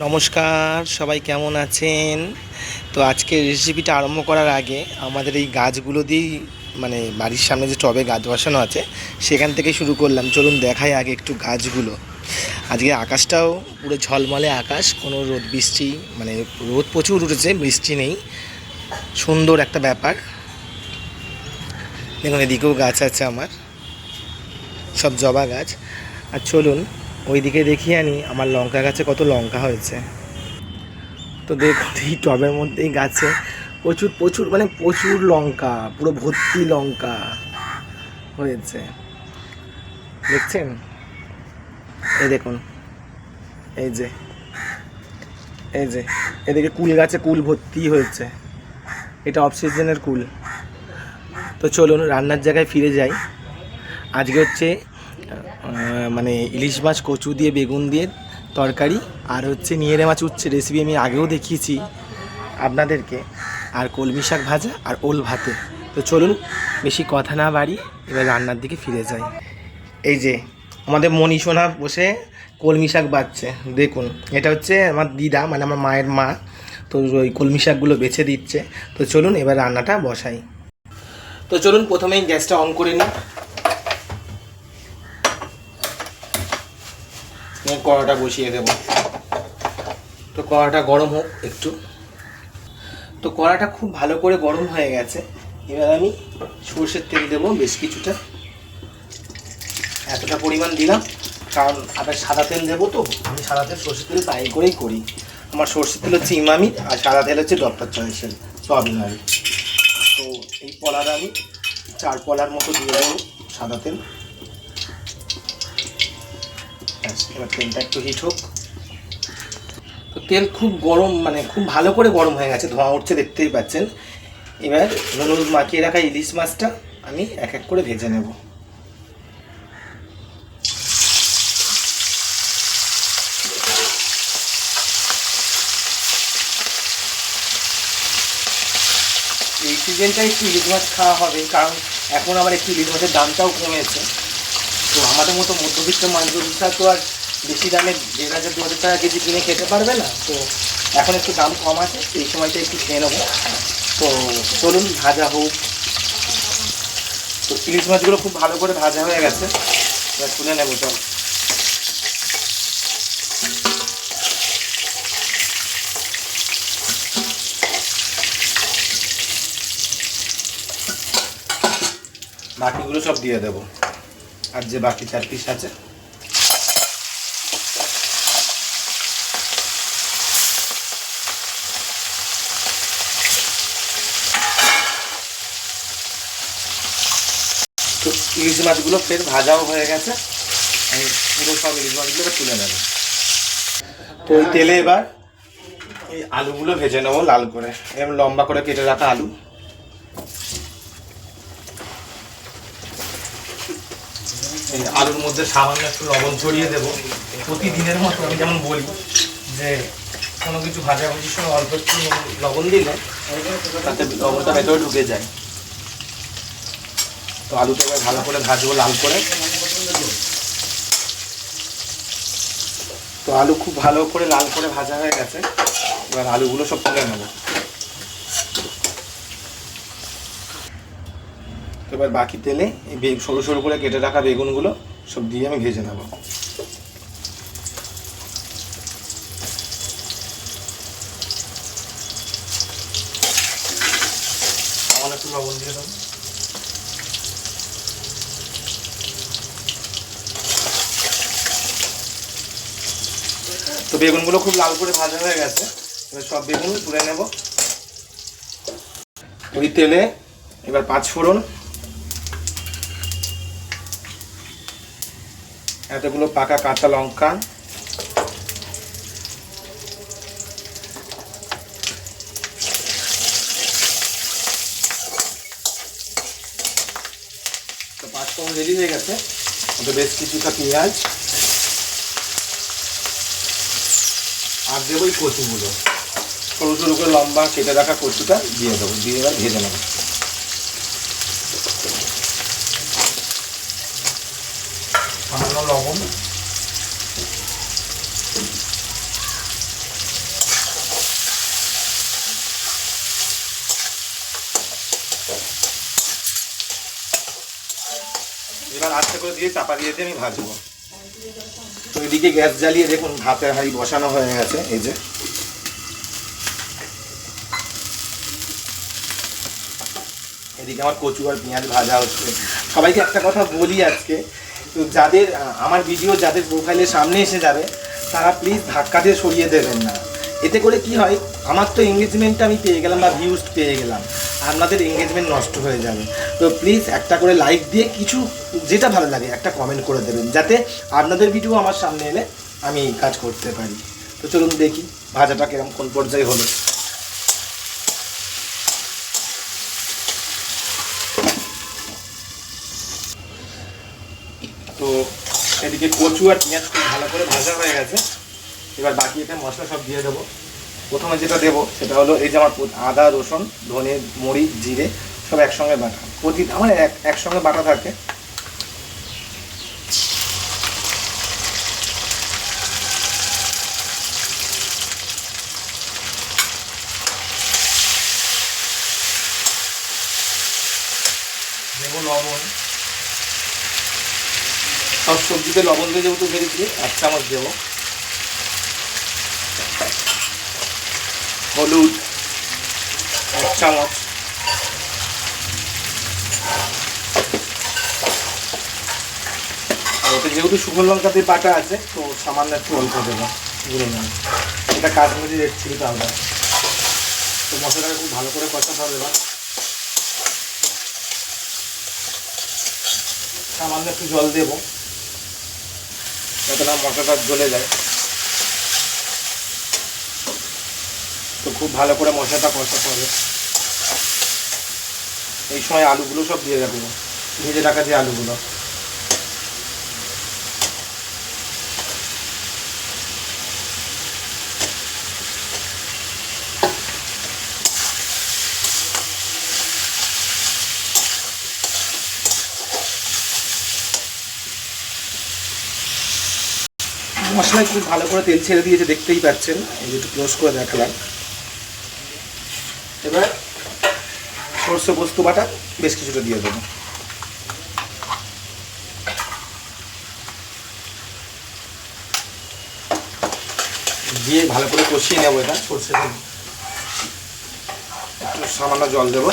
নমস্কার, সবাই কেমন আছেন? তো আজকে রেসিপিটা আরম্ভ করার আগে আমাদের এই গাছগুলো দিয়েই মানে বাড়ির সামনে যে টবে গাছ বসানো আছে, সেখান থেকে শুরু করলাম। চলুন দেখাই আগে একটু গাছগুলো। আজকে আকাশটাও পুরো ঝলমলে আকাশ, কোনো রোদ বৃষ্টি মানে রোদ প্রচুর উঠেছে, বৃষ্টি নেই। সুন্দর একটা ব্যাপার। দেখুন, এদিকেও গাছ আছে আমার। সব জবা গাছ। আর চলুন ওইদিকে দেখিয়ে আনি, আমার লঙ্কা গাছে কত লঙ্কা হয়েছে। তো দেখুন এই টবের মধ্যেই গাছে প্রচুর প্রচুর মানে প্রচুর লঙ্কা, পুরো ভর্তি লঙ্কা হয়েছে। দেখছেন? এই দেখুন, এই যে এই যে, এদিকে কুল গাছে কুল ভর্তি হয়েছে। এটা অফ সিজনের কুল। তো চলুন, রান্নার জায়গায় ফিরে যাই। আজকে হচ্ছে মানে ইলিশ মাছ, কচু দিয়ে, বেগুন দিয়ে তরকারি, আর হচ্ছে নিয়েরে মাছ উচ্ছে রেসিপি আমি আগেও দেখিয়েছি আপনাদেরকে। আর কলমি শাক ভাজা আর ওল ভাতে। তো চলুন, বেশি কথা না বাড়ি এবার রান্নার দিকে ফিরে যাই। এই যে, আমাদের মনি সোনা বসে কলমি শাক বাচ্ছে, দেখুন। এটা হচ্ছে আমার দিদা মানে আমার মায়ের মা। তো ওই কলমি শাকগুলো বেছে দিচ্ছে। তো চলুন, এবার রান্নাটা বসাই। তো চলুন, প্রথমেই গ্যাসটা অন করে নিই। কড়াটা বসিয়ে দেব। তো কড়াটা গরম হোক একটু। তো কড়াটা খুব ভালো করে গরম হয়ে গেছে। এবার আমি সর্ষের তেল দেবো বেশ কিছুটা। এতটা পরিমাণ দিলাম, কারণ আবার সাদা তেল দেবো তো। আমি সাদা তেল সর্ষের তেল তাই করেই করি। আমার সর্ষের তেল হচ্ছে ইমামি আর সাদা তেল হচ্ছে ডক্টর চয়েসেল সয়াবিন অয়েল তো এই পলার আমি চার পলার মতো দিয়ে দেবো সাদা তেল। এবার তেলটা একটু হিট হোক। তো তেল খুব গরম মানে খুব ভালো করে গরম হয়ে গেছে, ধোঁয়া উঠছে, দেখতেই পাচ্ছেন। এবার নুন হলুদ মাখিয়ে রাখা ইলিশ মাছটা আমি এক এক করে ভেজে নেব। এই সিজনটাই একটু ইলিশ মাছ খাওয়া হবে, কারণ এখন আবার একটু ইলিশ মাছের দামটাও কমেছে। তো আমাদের মতো মধ্যবিত্ত মানুষরা তো আর বেশি দামে দেড় হাজার, দু হাজার টাকা কেজি কিনে খেতে পারবে না। তো এখন একটু দাম কম আছে, এই সময়টা একটু খেয়ে নেব। তো চলুন, ভাজা হোক। তো ইলিশ মাছগুলো খুব ভালো করে ভাজা হয়ে গেছে। এবার তুলে নেব, চল। বাকিগুলো সব দিয়ে দেবো। আর যে বাকি চার পিস আছে। তো ইলিশ মাছগুলো ফের ভাজাও হয়ে গেছে। আমি পুরো সব ইলিশ মাছগুলো তুলে নেব। তো ওই তেলে এবার এই আলুগুলো ভেজে নেব লাল করে। এরকম লম্বা করে কেটে রাখা আলু। আলুর মধ্যে সামান্য একটু লবণ ছড়িয়ে দেবো। প্রতিদিনের মতো আমি যেমন বলি যে, কোনো কিছু ভাজাভুজির সময় অল্প একটু লবণ দিলে তাতে লবণটা ভেতরে ঢুকে যায়। তো আলুটা ভালো করে ভাজবো লাল করে। তো আলু খুব ভালো করে লাল করে ভাজা হয়ে গেছে। এবার আলুগুলো সব তুলে নেব। তো এবার বাকি তেলে এই সরু সরু করে কেটে রাখা বেগুনগুলো সব দিয়ে আমি ভেজে নেব। সামান্য একটু লবণ দিয়ে দেবো। তো বেগুনগুলো খুব লাল করে ভাজা হয়ে গেছে এবার সব বেগুন তুলে নেব। ওই তেলে এবার পাঁচ ফোড়ন এতগুলো পাকা কাঁচা লঙ্কা। তো পাঁচ ফোড়ন রেডি হয়ে গেছে। বেশ কিছুটা পেঁয়াজ। আর দেবো কচুগুলো। সরু সরু করে লম্বা কেটে রাখা কচুটা দিয়ে দেবো, দিয়ে এবার ভেজে নেব। লবণ এবার আস্তে করে দিয়ে চাপা দিয়ে দিয়ে আমি ভাজবো। তো এদিকে গ্যাস জ্বালিয়ে দেখুন ভাতের হাঁড়ি বসানো হয়ে গেছে, এই যে। এদিকে আমার কচু আর পেঁয়াজ ভাজা হচ্ছে। সবাইকে একটা কথা বলি আজকে তো যাদের আমার ভিডিও যাদের প্রোফাইলের সামনে এসে যাবে, তারা প্লিজ ধাক্কা দিয়ে সরিয়ে দেবেন না। এতে করে কি হয়, আমার তো এঙ্গেজমেন্টটা আমি পেয়ে গেলাম বা ভিউজ পেয়ে গেলাম, আপনাদের এঙ্গেজমেন্ট নষ্ট হয়ে যাবে। তো প্লিজ একটা করে লাইক দিয়ে কিছু, যেটা ভালো লাগে, একটা কমেন্ট করে দেবেন, যাতে আপনাদের ভিডিও আমার সামনে এলে আমি কাজ করতে পারি। তো চলুন দেখি, ভাজাটা কিরম কোন পর্যায়ে হলো তো এদিকে কচু আর পেঁয়াজ খুব ভালো করে ভাজা হয়ে গেছে। এবার বাকি এতে মশলা সব দিয়ে দেবো। প্রথমে যেটা দেবো, সেটা হলো এই যে আমার আদা, রসুন, ধনে, মরিচ, জিরে, সব একসঙ্গে বাটা। প্রতি আমার এক একসঙ্গে বাটা থাকে। লবণ। সব সবজিতে লবণ দিয়ে যেহেতু ভেজেছি, এক চামচ দেবো। হলুদ, এক চামচ। ওতে যেহেতু শুকনো লঙ্কা দিয়ে বাটা আছে, তো সামান্য একটু অল্প দেবো গুঁড়ো লঙ্কা এটা কাশ্মীরি রেড চিলি পাউডার তো মশলাটাকে খুব ভালো করে কষাতে হবে এবার। সামান্য একটু জল দেবো। যাতে না মশলাটা জ্বলে যায়। তো খুব ভালো করে মশলাটা কষাতে হবে। এই সময় আলুগুলো সব দিয়ে রাখব ভেজে রাখা যে আলুগুলো। মশলায় খুব ভালো করে তেল ছেড়ে দিয়েছে দেখতেই পাচ্ছেন, এই যে একটু ক্লোজ করে দেখালাম। এবার সর্ষে পোস্ত বাটা বেশ কিছুটা দিয়ে দেবো। দিয়ে ভালো করে কষিয়ে নেব এটা। সর্ষে একটু সামান্য জল দেবো।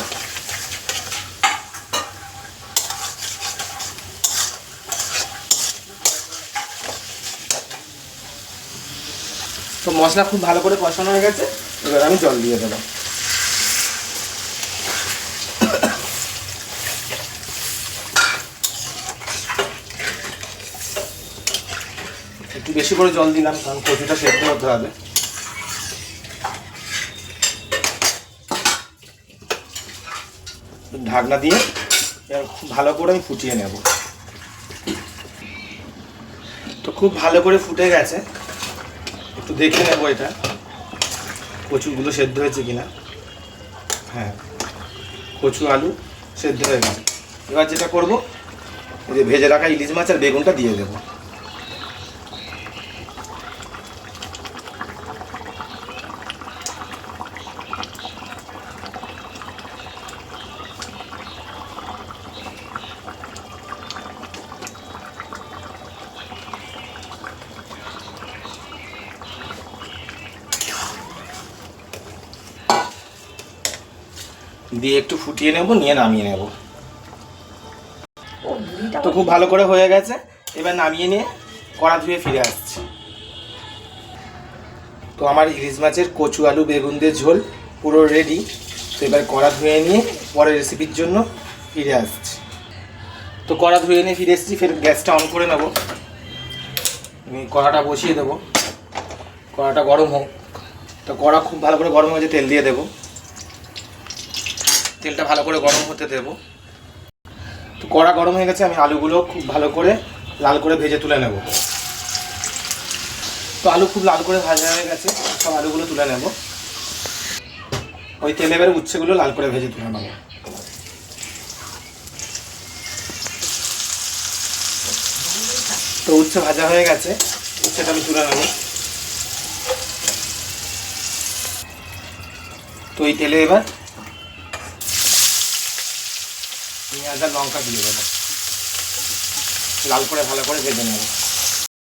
তো মশলা খুব ভালো করে কষানো হয়ে গেছে, এবার আমি জল দিয়ে দেবো। একটু বেশি করে জল দিলাম, কারণ কচুটা সেদ্ধ হতে হবে। ঢাকনা দিয়ে এবার খুব ভালো করে আমি ফুটিয়ে নেব। তো খুব ভালো করে ফুটে গেছে। একটু দেখে নেব এটা। কচুগুলো সেদ্ধ হয়েছে কিনা? হ্যাঁ। কচু, আলু সেদ্ধ হয়ে গেছে। এবার যেটা করব যে ভেজে রাখা ইলিশ মাছ আর বেগুনটা দিয়ে দেবো। দিয়ে একটু ফুটিয়ে নেব নিয়ে নামিয়ে নেব। তো খুব ভালো করে হয়ে গেছে। এবার নামিয়ে নিয়ে কড়া ধুয়ে ফিরে আসছি। তো আমার ইলিশ মাছের কচু আলু বেগুন দিয়ে ঝোল পুরো রেডি তো এবার কড়া ধুয়ে নিয়ে পরের রেসিপির জন্য ফিরে আসছি। তো কড়া ধুয়ে নিয়ে ফিরে এসেছি ফের গ্যাসটা অন করে নেব। আমি কড়াটা বসিয়ে দেবো। কড়াটা গরম হোক। তো কড়া খুব ভালো করে গরম হয়েছে তেল দিয়ে দেবো। তেলটা ভালো করে গরম হতে দেবো। তো কড়া গরম হয়ে গেছে, আমি আলুগুলো খুব ভালো করে লাল করে ভেজে তুলে নেব। তো আলু খুব লাল করে ভাজা হয়ে গেছে, সব আলুগুলো তুলে নেব। ওই তেলে এবার উচ্ছেগুলো লাল করে ভেজে তুলে নেব। তো উচ্ছে ভাজা হয়ে গেছে, উচ্ছেটা আমি তুলে নেব। তো এই তেলে এবার আর লঙ্কা দিয়ে দেবো। লাল করে ভালো করে ভেজে নেব।